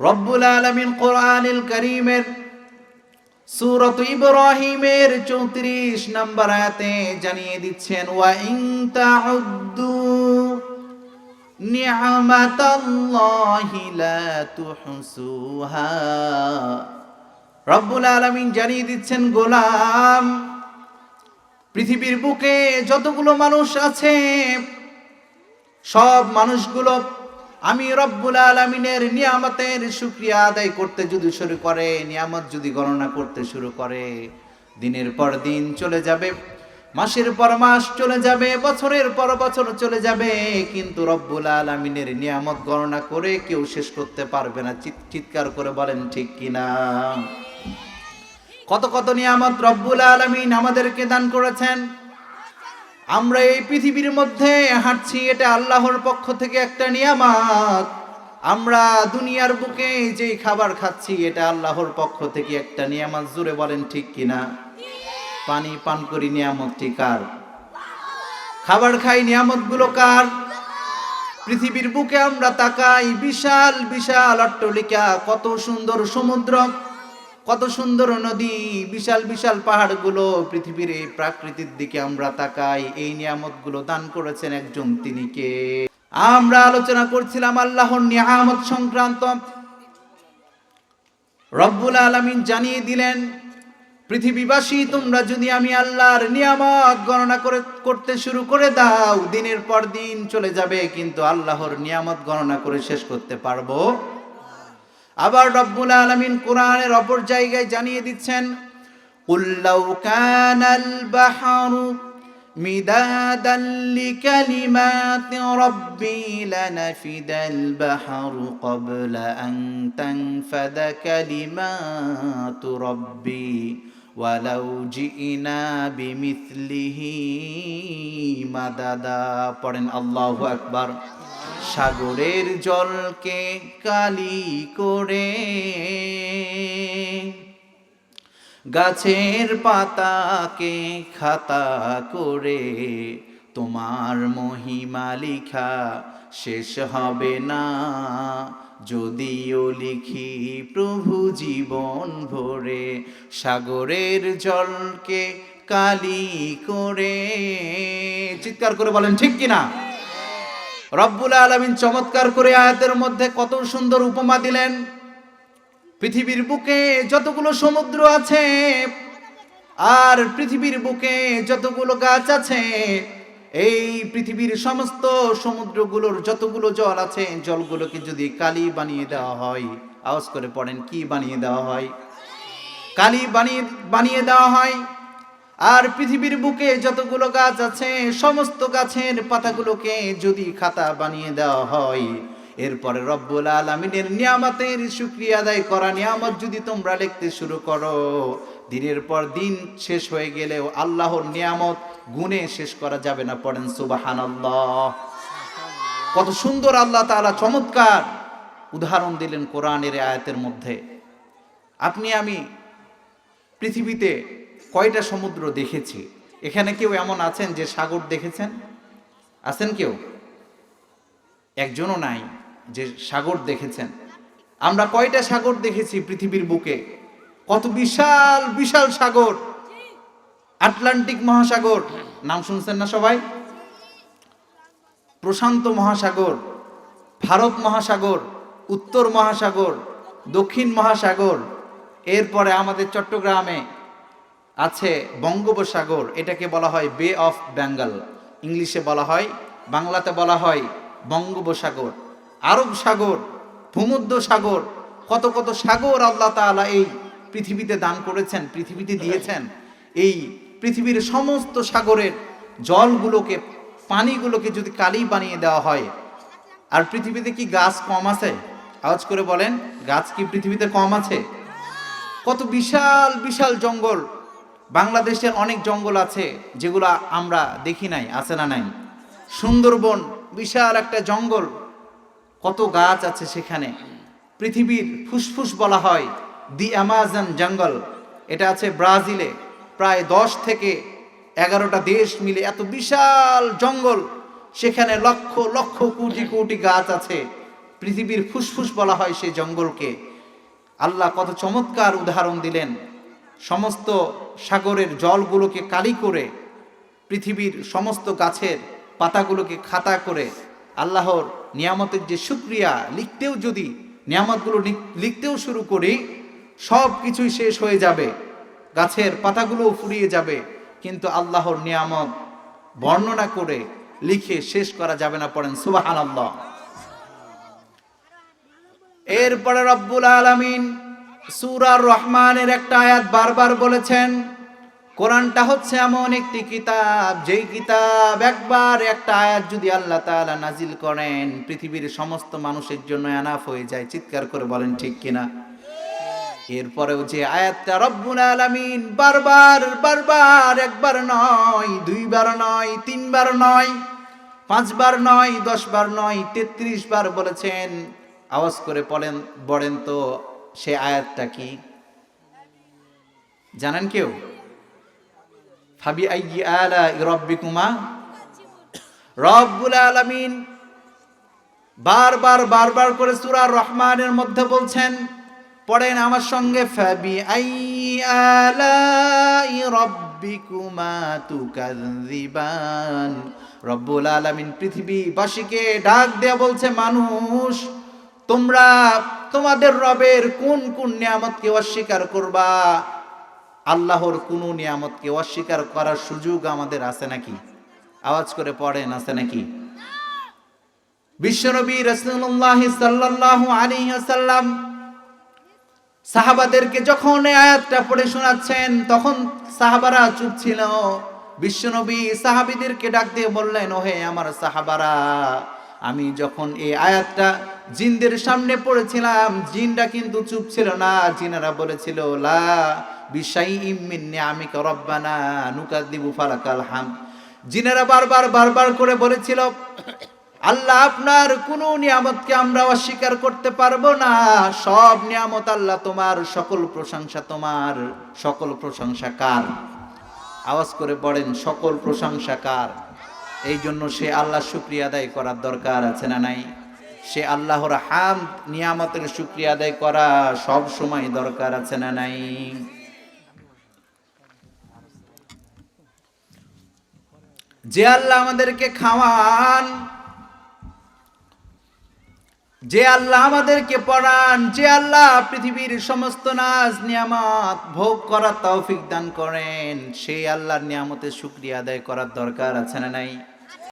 রব্বুল আলমিন কোরআনিল করিমের সুরত ইব্রাহিমের চৌত্রিশ নম্বর আয়াতে জানিয়ে দিচ্ছেন, ওয়া ইন তাউদ্দু নি'মাতাল্লাহি লা তুহসুহা। রব্বুল আলামিন জানিয়ে দিচ্ছেন, গোলাম, পৃথিবীর বুকে যতগুলো মানুষ আছে, সব মানুষগুলো আমি রব্বুল আলমিনের নিয়ামতের শুক্রিয়া আদায় করতে যদি শুরু করে, নিয়ামত যদি গণনা করতে শুরু করে, দিনের পর দিন চলে যাবে, মাসের পর মাস চলে যাবে, বছরের পর বছর চলে যাবে, কিন্তু রব্বুল আলমিনের নিয়ামত গণনা করে কেউ শেষ করতে পারবে না। চিৎ- চিৎকার করে বলেন, ঠিক কিনা কত কত নিয়ামত রব্বুল আলমিন আমাদেরকে দান করেছেন। আমরা এই পৃথিবীর মধ্যে হাঁটছি, এটা আল্লাহর পক্ষ থেকে একটা নিয়ামত। আমরা দুনিয়ার বুকে যেই খাবার খাচ্ছি, এটা আল্লাহর পক্ষ থেকে একটা নিয়ামত। জুড়ে বলেন ঠিক কিনা? পানি পান করি, নিয়ামতটি কার? খাবার খাই, নিয়ামতগুলো কার? পৃথিবীর বুকে আমরা তাকাই, বিশাল বিশাল অট্টলিকা, কত সুন্দর সমুদ্র। কত সুন্দর নদী, বিশাল বিশাল পাহাড়গুলো, পৃথিবীর এই প্রাকৃতির দিকে আমরা তাকাই। এই নিয়ামতগুলো দান করেছেন একজন তিনি কে? আমরা আলোচনা করছিলাম আল্লাহর নিয়ামত সংক্রান্ত। রব্বুল আলামিন জানিয়ে দিলেন, পৃথিবীবাসী, তোমরা যদি আমি আল্লাহর নিয়ামত গণনা করে, করতে শুরু করে দাও, দিনের পর দিন চলে যাবে, কিন্তু আল্লাহর নিয়ামত গণনা করে শেষ করতে পারব। আবার রব্বুল আলামিন কোরআনের অপর জায়গায় জানিয়ে দিচ্ছেন قل لو كان البحر مدادا لكلمات ربي لنفد البحر قبل أن تنفد كلمات ربي ولو جئنا بمثله مددا পড়েন আল্লাহু আকবার সাগরের জলকে কালি করে। গাছের পাতাকে খাতা করে, তোমার মহিমা লিখা শেষ হবে না। যদিও লিখি প্রভু জীবন ভরে, সাগরের জলকে কালি করে। চিৎকার করে বলেন, ঠিক কিনা? রব্বুল আলমিন চমৎকার করে আয়াতের মধ্যে কত সুন্দর উপমা দিলেন। পৃথিবীর বুকে যতগুলো সমুদ্র আছে, আর পৃথিবীর বুকে যতগুলো গাছ আছে, এই পৃথিবীর সমস্ত সমুদ্রগুলোর যতগুলো জল আছে, জলগুলোকে যদি কালি বানিয়ে দেওয়া হয়, আওয়াজ করে পড়েন, কি বানিয়ে দেওয়া হয়? কালি বানিয়ে বানিয়ে দেওয়া হয়? আর পৃথিবীর বুকে যতগুলো গাছ আছে, সমস্ত গাছের পাতাগুলোকে যদি খাতা বানিয়ে দেওয়া হয়, এরপরে রব্বুল আলমিনের নিয়ামতের শুক্রিয়া আদায় করা নিয়ামত যদি তোমরা লিখতে শুরু করো, দিনের পর দিন শেষ হয়ে গেলেও আল্লাহর নিয়ামত গুণে শেষ করা যাবে না, পড়েন সুবাহান কত সুন্দর আল্লাহ তাআলা চমৎকার উদাহরণ দিলেন কোরআনের আয়াতের মধ্যে। আপনি আমি পৃথিবীতে কয়টা সমুদ্র দেখেছি? এখানে কেউ এমন আছেন যে সাগর দেখেছেন? আছেন কেউ? একজনও নাই যে সাগর দেখেছেন। আমরা কয়টা সাগর দেখেছি পৃথিবীর বুকে? কত বিশাল বিশাল সাগর! আটলান্টিক মহাসাগর! নাম শুনছেন না সবাই? প্রশান্ত মহাসাগর, ভারত মহাসাগর, উত্তর মহাসাগর, দক্ষিণ মহাসাগর, এরপরে আমাদের চট্টগ্রামে আছে বঙ্গোপসাগর, এটাকে বলা হয় বে অফ বেঙ্গল ইংলিশে বলা হয়, বাংলাতে বলা হয় বঙ্গোপসাগর। আরব সাগর, ভূমধ্য সাগর, কত কত সাগর আল্লাহ তাআলা এই পৃথিবীতে দান করেছেন, পৃথিবীতে দিয়েছেন। এই পৃথিবীর সমস্ত সাগরের জলগুলোকে, পানিগুলোকে যদি কালি বানিয়ে দেওয়া হয়, আর পৃথিবীতে কি গাছ কম আছে? আওয়াজ করে বলেন, গাছ কি পৃথিবীতে কম আছে? কত বিশাল বিশাল জঙ্গল বাংলাদেশের অনেক জঙ্গল আছে যেগুলো আমরা দেখি নাই, আছে না নাই। সুন্দরবন, বিশাল একটা জঙ্গল। কত গাছ আছে সেখানে। পৃথিবীর ফুসফুস বলা হয় দি অ্যামাজন জঙ্গল। এটা আছে ব্রাজিলে। প্রায় দশ থেকে এগারোটা দেশ মিলে এত বিশাল জঙ্গল। সেখানে লক্ষ লক্ষ কোটি কোটি গাছ আছে। পৃথিবীর ফুসফুস বলা হয় সেই জঙ্গলকে। আল্লাহ কত চমৎকার উদাহরণ দিলেন। সমস্ত সাগরের জলগুলোকে কালি করে, পৃথিবীর সমস্ত গাছের পাতাগুলোকে খাতা করে আল্লাহর নিয়ামতের যে সুক্রিয়া লিখতেও যদি, নিয়ামতগুলো লিখ- লিখতেও শুরু করি, সব কিছুই শেষ হয়ে যাবে। গাছের পাতাগুলোও ফুরিয়ে যাবে, কিন্তু আল্লাহর নিয়ামত বর্ণনা করে লিখে শেষ করা যাবে না পড়েন সুবাহ আল্লাহ এরপরে রব্বুল আলামিন সূরার রহমানের একটা আয়াত বারবার বলেছেন, কোরআনটা হচ্ছে এমন একটি কিতাব, যেই কিতাব একবার একটা আয়াত যদি আল্লাহ তাআলা নাজিল করেন, পৃথিবীর সমস্ত মানুষের জন্য এনাফ হয়ে যায়। চিৎকার করে বলেন, ঠিক কিনা? এরপরেও যে আয়াতটা রব্বুল আলামিন বারবার বারবার, একবার নয়, দুইবার নয়, তিনবার নয়, পাঁচবার নয়, দশবার নয় তেত্রিশ বার বলেছেন। আওয়াজ করে পড়েন, বলেন তো সে আয়াতটা কি? জানেন কেউ? ফাবি আইয়ি আলা রব্বিকুমা? রব্বুল আলামিন বারবার বারবার করে সূরা রহমানের মধ্যে বলছেন, পড়েন আমার সঙ্গে ফাবি আইয়ি আলা রব্বিকুমা তুকাযিবান রব্বুল আলামিন পৃথিবীবাসীকে ডাক দেয়া বলছে, মানুষ তোমরা তোমাদের রবের কোন কোন নিয়ামতকে অস্বীকার করবা? আল্লাহর কোন নিয়ামতকে অস্বীকার করার সুযোগ আমাদের আছে নাকি? আওয়াজ করে পড়েন, আছে নাকি? বিশ্বনবী রসুল্লাহ সাল্লাল্লাহু আলাইহি ওয়াসাল্লাম সাহাবাদেরকে যখন এই আয়াতটা পড়ে শোনাচ্ছেন, তখন সাহাবারা চুপ ছিল। বিশ্বনবী সাহাবীদেরকে ডাক দিয়ে বললেন, ওহে আমার সাহাবারা আমি যখন এই আয়াতটা জিনদের সামনে পড়েছিলাম, জিনরা কিন্তু চুপ ছিল না। জিনেরা বলেছিল, লা বিশাই ইমিন্নি আমি রব্বানা নুকাদ্দিবু ফালাকাল হাম জিনেরা বারবার বারবার করে বলেছিল, আল্লাহ আপনার কোন নিয়ামতকে আমরা অস্বীকার করতে পারব না। সব নিয়ামত আল্লাহ তোমার সকল প্রশংসা তোমার সকল প্রশংসা কার? আওয়াজ করে পড়েন সকল প্রশংসা কার? এই জন্য সে আল্লাহ শুক্রিয়া আদায় করার দরকার আছে না নাই? সে আল্লাহর হাম নিয়ামতের শুক্রিয়া আদায় করা সব সময় দরকার আছে না নাই? যে আল্লাহ আমাদেরকে খাওয়ান যে আল্লাহ আমাদেরকে পড়ান যে আল্লাহ পৃথিবীর সমস্ত নাজ নিয়ামত ভোগ করার তৌফিক দান করেন, সেই আল্লাহর নিয়ামতের শুক্রিয়া আদায় করার দরকার আছে না নাই?